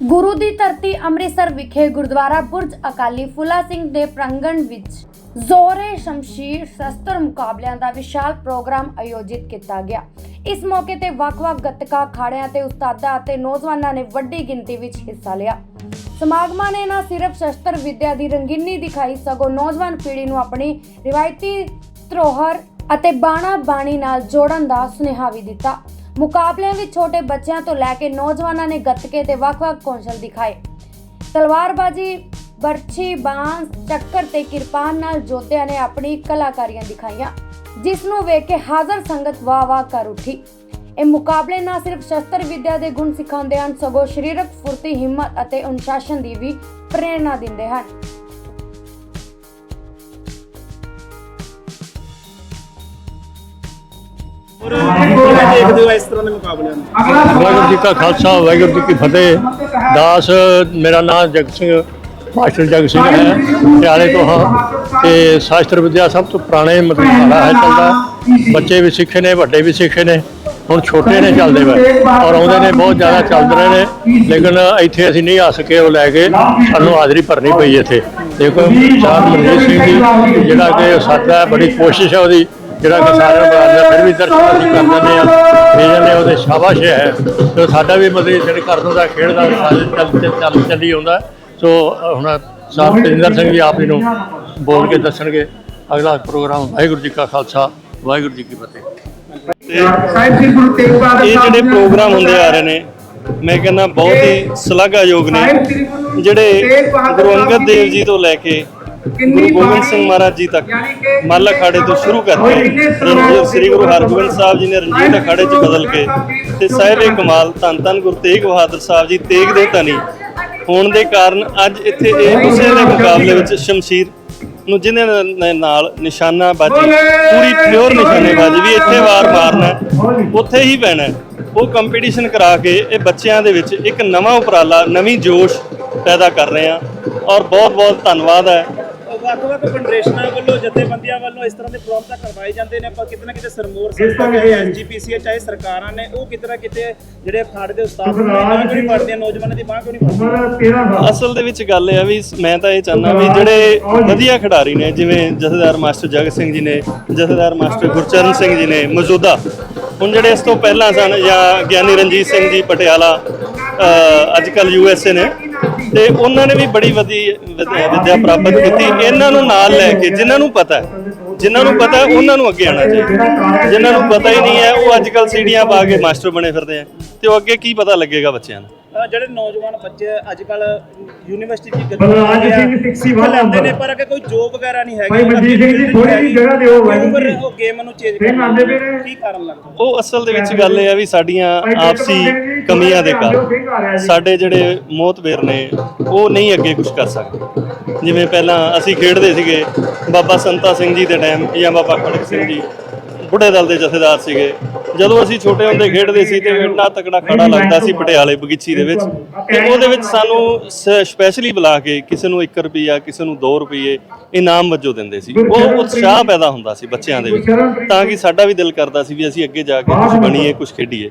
ਗੁਰੂ ਦੀ ਧਰਤੀ ਅੰਮ੍ਰਿਤਸਰ ਵਿਖੇ ਗੁਰਦੁਆਰਾ ਬੁਰਜ ਅਕਾਲੀ ਫੁੱਲਾ ਸਿੰਘ ਦੇ ਪ੍ਰਾਂਗਣ ਵਿੱਚ ਜ਼ੋਰੇ ਸ਼ਮਸ਼ੀਰ ਸ਼ਸਤਰ ਮੁਕਾਬਲਿਆਂ ਦਾ ਵਿਸ਼ਾਲ ਪ੍ਰੋਗਰਾਮ ਆਯੋਜਿਤ ਕੀਤਾ ਗਿਆ। ਇਸ ਮੌਕੇ ਤੇ ਵੱਖ-ਵੱਖ ਗੱਤਕਾ, ਅਖਾੜਿਆਂ ਤੇ ਉਸਤਾਦਾਂ ਅਤੇ ਨੌਜਵਾਨਾਂ ਨੇ ਵੱਡੀ ਗਿਣਤੀ ਵਿੱਚ ਹਿੱਸਾ ਲਿਆ। ਸਮਾਗਮਾਂ ਨੇ ਨਾ ਸਿਰਫ ਸ਼ਸਤਰ ਵਿਦਿਆ ਦੀ ਰੰਗੀਨੀ ਦਿਖਾਈ, ਸਗੋਂ ਨੌਜਵਾਨ ਪੀੜ੍ਹੀ ਨੂੰ ਆਪਣੀ ਰਿਵਾਇਤੀ ਧਰੋਹਰ ਅਤੇ ਬਾਣਾ ਬਾਣੀ ਨਾਲ ਜੋੜਨ ਦਾ ਸੁਨੇਹਾ ਵੀ ਦਿੱਤਾ। ਮੁਕਾਬਲਿਆਂ ਵਿੱਚ ਛੋਟੇ ਬੱਚਿਆਂ ਤੋਂ ਲੈ ਕੇ ਨੌਜਵਾਨਾਂ ਨੇ ਗੱਤਕੇ ਤੇ ਵੱਖ-ਵੱਖ ਕੌਸ਼ਲ ਦਿਖਾਏ। ਤਲਵਾਰਬਾਜ਼ੀ, ਬਰਛੀ, ਬਾਂਸ, ਚੱਕਰ ਤੇ ਕਿਰਪਾਨ ਨਾਲ ਜੋਧਿਆਂ ਨੇ ਆਪਣੀ ਕਲਾਕਾਰੀਆਂ ਦਿਖਾਈਆਂ, ਜਿਸ ਨੂੰ ਵੇਖ ਕੇ ਹਾਜ਼ਰ ਸੰਗਤ ਵਾਹ ਵਾਹ ਕਰ ਉੱਠੀ। ਇਹ ਮੁਕਾਬਲੇ ਨਾ ਸਿਰਫ ਸ਼ਸਤਰ ਵਿਦਿਆ ਦੇ ਗੁਣ ਸਿਖਾਉਂਦੇ ਹਨ, ਸਗੋਂ ਸਰੀਰਕ ਫੁਰਤੀ, ਹਿੰਮਤ ਅਤੇ ਅਨੁਸ਼ਾਸਨ ਦੀ ਵੀ ਪ੍ਰੇਰਣਾ ਦਿੰਦੇ ਹਨ। ਔਰ ਦੇਖਦੇ ਹੋ ਇਸ ਤਰ੍ਹਾਂ ਦੇ ਮੁਕਾਬਲਿਆਂ ਨੂੰ? ਵਾਹਿਗੁਰੂ ਜੀ ਕਾ ਖਾਲਸਾ, ਵਾਹਿਗੁਰੂ ਜੀ ਕੀ ਫਤਿਹ। ਦਾਸ, ਮੇਰਾ ਨਾਮ ਜਗਤ ਸਿੰਘ, ਮਾਸਟਰ ਜਗਤ ਸਿੰਘ ਹੈ। ਪਟਿਆਲੇ ਤੋਂ ਹਾਂ ਤੇ ਸ਼ਾਸਤਰ ਵਿਦਿਆ ਸਭ ਤੋਂ ਪੁਰਾਣੇ ਮਤਲਬ ਸਾਡਾ ਹੈ, ਚੱਲਦਾ। ਬੱਚੇ ਵੀ ਸਿੱਖੇ ਨੇ, ਵੱਡੇ ਵੀ ਸਿੱਖੇ ਨੇ। ਹੁਣ ਛੋਟੇ ਨੇ ਚੱਲਦੇ ਵੇ, ਔਰ ਆਉਂਦੇ ਨੇ, ਬਹੁਤ ਜ਼ਿਆਦਾ ਚੱਲਦੇ ਰਹੇ ਨੇ। ਲੇਕਿਨ ਇੱਥੇ ਅਸੀਂ ਨਹੀਂ ਆ ਸਕੇ ਉਹ ਲੈ ਕੇ। ਸਾਨੂੰ ਹਾਜ਼ਰੀ ਭਰਨੀ ਪਈ ਇੱਥੇ। ਦੇਖੋ, ਚਾਰ ਮਨਜੀਤ ਸਿੰਘ ਜੀ, ਜਿਹੜਾ ਕਿ ਸਾਡਾ ਬੜੀ ਕੋਸ਼ਿਸ਼ ਹੈ ਉਹਦੀ। ਜਿਹੜਾ ਕਿ ਸਾਰਿਆਂ ਨੂੰ ਬੁਲਾਉਂਦਾ ਫਿਰ ਵੀ ਦਰਸ਼ਨ ਅਸੀਂ ਕਰ ਦਿੰਦੇ ਆ। ਇਹ ਜਾਂਦੇ ਉਹਦੇ ਸ਼ਾਬਾਸ਼ ਹੈ ਤੇ ਸਾਡਾ ਵੀ ਮਤਲਬ ਜਿਹੜੇ ਕਰਨ ਦਾ ਖੇਡ ਦਾ ਚੱਲ ਚੱਲ ਚੱਲ ਚੱਲੀ ਆਉਂਦਾ। ਸੋ ਹੁਣ ਸਾਹਿਬ ਤੇਂਦਰ ਸਿੰਘ ਜੀ ਆਪ ਜੀ ਨੂੰ ਬੋਲ ਕੇ ਦੱਸਣਗੇ। ਅਗਲਾ ਪ੍ਰੋਗਰਾਮ ਵਾਹਿਗੁਰੂ ਜੀ ਕਾ ਖਾਲਸਾ ਵਾਹਿਗੁਰੂ ਜੀ ਕੀ ਫਤਿਹ। ਸਾਹਿਬ ਸ੍ਰੀ ਗੁਰੂ ਤੇਗ ਬਹਾਦਰ ਇਹ ਜਿਹੜੇ ਪ੍ਰੋਗਰਾਮ ਹੁੰਦੇ ਆ ਰਹੇ ਨੇ ਮੈਂ ਕਹਿੰਦਾ ਬਹੁਤ ਹੀ ਸ਼ਲਾਘਾਯੋਗ ਨੇ। ਜਿਹੜੇ ਗੁਰੂ ਅੰਗਦ ਦੇਵ ਜੀ ਤੋਂ ਲੈ ਕੇ ਗੁਰੂ ਗੋਬਿੰਦ ਸਿੰਘ ਮਹਾਰਾਜ ਜੀ ਤੱਕ ਮੱਲ ਅਖਾੜੇ ਤੋਂ ਸ਼ੁਰੂ ਕਰਕੇ ਰਣਜੀਤ ਸ੍ਰੀ ਗੁਰੂ ਹਰਗੋਬਿੰਦ ਸਾਹਿਬ ਜੀ ਨੇ ਰਣਜੀਤ ਅਖਾੜੇ 'ਚ ਬਦਲ ਕੇ ਤੇ ਸਾਹਿਬ ਏ ਕਮਾਲ ਧੰਨ ਧੰਨ ਗੁਰੂ ਤੇਗ ਬਹਾਦਰ ਸਾਹਿਬ ਜੀ ਤੇਗ ਦੇ ਧਨੀ ਹੋਣ ਦੇ ਕਾਰਨ ਅੱਜ ਇੱਥੇ ਇਹ ਉਸੇ ਦੇ ਮੁਕਾਬਲੇ ਵਿੱਚ ਸ਼ਮਸ਼ੀਰ ਨੂੰ ਜਿਹਦੇ ਨਾਲ ਨਿਸ਼ਾਨਾ ਬਾਜੀ ਪੂਰੀ ਪਿਓਰ ਨਿਸ਼ਾਨੇਬਾਜ਼ੀ ਵੀ ਇੱਥੇ ਵਾਰ ਮਾਰਨਾ ਉੱਥੇ ਹੀ ਪੈਣਾ। ਉਹ ਕੰਪੀਟੀਸ਼ਨ ਕਰਾ ਕੇ ਇਹ ਬੱਚਿਆਂ ਦੇ ਵਿੱਚ ਇੱਕ ਨਵਾਂ ਉਪਰਾਲਾ ਨਵੀਂ ਜੋਸ਼ ਪੈਦਾ ਕਰ ਰਹੇ ਆ ਔਰ ਬਹੁਤ ਬਹੁਤ ਧੰਨਵਾਦ ਹੈ। ਵੱਖ-ਵੱਖ ਫੈਡਰੇਸ਼ਨਾਂ ਵੱਲੋਂ ਜਥੇਬੰਦੀਆਂ ਵੱਲੋਂ ਇਸ ਤਰ੍ਹਾਂ ਦੇ ਪ੍ਰੋਗਰਾਮ ਤਾਂ ਕਰਵਾਏ ਜਾਂਦੇ ਨੇ। ਪਰ ਕਿਤੇ ਨਾ ਕਿਤੇ ਸਰਮੋਰ ਸੰਸਥਾ ਚਾਹੇ ਐਨਜੀਪੀਸੀ ਚਾਹੇ ਸਰਕਾਰਾਂ ਨੇ ਉਹ ਕਿਤੇ ਨਾ ਕਿਤੇ ਜਿਹੜੇ ਅਖਾੜੇ ਦੇ ਉਸਤਾਦ ਨੇ ਬਾਂਹ ਕਿਉਂ ਨਹੀਂ ਪੜਦੇ ਨੌਜਵਾਨਾਂ ਦੀ ਬਾਂਹ ਕਿਉਂ ਨਹੀਂ ਪੜਦੇ ਉਮਰ 13 ਸਾਲ। ਅਸਲ ਦੇ ਵਿੱਚ ਗੱਲ ਇਹ ਆ ਵੀ ਮੈਂ ਤਾਂ ਇਹ ਚਾਹੁੰਦਾ ਵੀ ਜਿਹੜੇ ਵਧੀਆ ਖਿਡਾਰੀ ਨੇ ਜਿਵੇਂ ਜਥੇਦਾਰ ਮਾਸਟਰ ਜਗਤ ਸਿੰਘ ਜੀ ਨੇ ਜਥੇਦਾਰ ਮਾਸਟਰ ਗੁਰਚਰਨ ਸਿੰਘ ਜੀ ਨੇ ਮੌਜੂਦਾ। ਹੁਣ ਜਿਹੜੇ ਇਸ ਤੋਂ ਪਹਿਲਾਂ ਸਨ ਜਾਂ ਗਿਆਨੀ ਰਣਜੀਤ ਸਿੰਘ ਜੀ ਪਟਿਆਲਾ ਅੱਜ ਕੱਲ ਯੂਐਸਏ ਨੇ ਤੇ ਉਹਨਾਂ ਨੇ ਵੀ ਬੜੀ ਵਧੀ ਵਿਦਿਆ ਪ੍ਰਾਪਤ ਕੀਤੀ। ਇਹਨਾਂ ਨੂੰ ਨਾਲ ਲੈ ਕੇ, ਜਿਨ੍ਹਾਂ ਨੂੰ ਪਤਾ ਹੈ, ਜਿਨ੍ਹਾਂ ਨੂੰ ਪਤਾ ਉਹਨਾਂ ਨੂੰ ਅੱਗੇ ਆਉਣਾ ਚਾਹੀਦਾ। ਜਿਨ੍ਹਾਂ ਨੂੰ ਪਤਾ ਹੀ ਨਹੀਂ ਹੈ, ਉਹ ਅੱਜ ਕੱਲ ਸੀੜੀਆਂ ਪਾ ਕੇ ਮਾਸਟਰ ਬਣੇ ਫਿਰਦੇ ਆ। ਤੇ ਉਹ ਅੱਗੇ ਕੀ ਪਤਾ ਲੱਗੇਗਾ ਬੱਚਿਆਂ ਨੂੰ? ਜਿਹੜੇ ਨੌਜਵਾਨ ਬੱਚੇ ਅੱਜ ਕੱਲ ਯੂਨੀਵਰਸਿਟੀ ਦੀ ਬਲਰਾਜ ਸਿੰਘ ਸਿੱਖੀ ਵਾਲਾ ਲੈਂਦੇ ਨੇ ਪਰ ਅੱਗੇ ਕੋਈ ਜੋਬ ਵਗੈਰਾ ਨਹੀਂ ਹੈਗੀ। ਭਾਈ ਮਨਜੀਤ ਸਿੰਘ ਜੀ, ਥੋੜ੍ਹੀ ਜਿਹੀ ਜਗ੍ਹਾ ਦਿਓ ਜੀ। ਉਹ ਗੇਮ ਨੂੰ ਚੇਂਜ ਆਉਂਦੇ ਨੇ। ਕੀ ਕਾਰਨ ਲੱਗਦਾ? ਉਹ ਅਸਲ ਦੇ ਵਿੱਚ ਗੱਲ ਇਹ ਆ ਵੀ ਸਾਡੀਆਂ ਆਪਸੀ ਕਮੀਆਂ ਦੇ ਕਾਰਨ ਸਾਡੇ ਜਿਹੜੇ ਮੋਤਬੇਰ ਨੇ ਉਹ ਨਹੀਂ ਅੱਗੇ ਕੁਝ ਕਰ ਸਕਦੇ। ਜਿਵੇਂ ਪਹਿਲਾਂ ਅਸੀਂ ਖੇਡਦੇ ਸੀਗੇ ਬਾਬਾ ਸੰਤਾ ਸਿੰਘ ਜੀ ਦੇ ਟਾਈਮ ਜਾਂ ਬਾਬਾ ਖੜਕ ਸਿੰਘ ਜੀ ਬੁੱਢੇ ਦਲ ਦੇ ਜਥੇਦਾਰ ਸੀਗੇ। ਜਦੋਂ ਅਸੀਂ ਛੋਟੇ ਹੁੰਦੇ ਖੇਡਦੇ ਸੀ ਤੇ ਇੰਨਾ ਤਕੜਾ ਖੜਾ ਲੱਗਦਾ ਸੀ ਪਟਿਆਲੇ ਬਗੀਚੀ ਦੇ ਵਿੱਚ ਤੇ ਉਹਦੇ ਵਿੱਚ ਸਾਨੂੰ ਸਪੈਸ਼ਲੀ ਬੁਲਾ ਕੇ ਕਿਸੇ ਨੂੰ 1 ਰੁਪਿਆ ਕਿਸੇ ਨੂੰ 2 ਰੁਪਏ ਇਨਾਮ ਵਜੋਂ ਦਿੰਦੇ ਸੀ। ਉਹ ਉਤਸ਼ਾਹ ਪੈਦਾ ਹੁੰਦਾ ਸੀ ਬੱਚਿਆਂ ਦੇ ਵਿੱਚ ਤਾਂ ਕਿ ਸਾਡਾ ਵੀ ਦਿਲ ਕਰਦਾ ਸੀ ਵੀ ਅਸੀਂ ਅੱਗੇ ਜਾ ਕੇ ਕੁਝ ਬਣੀਏ ਕੁਝ ਖੇਡੀਏ।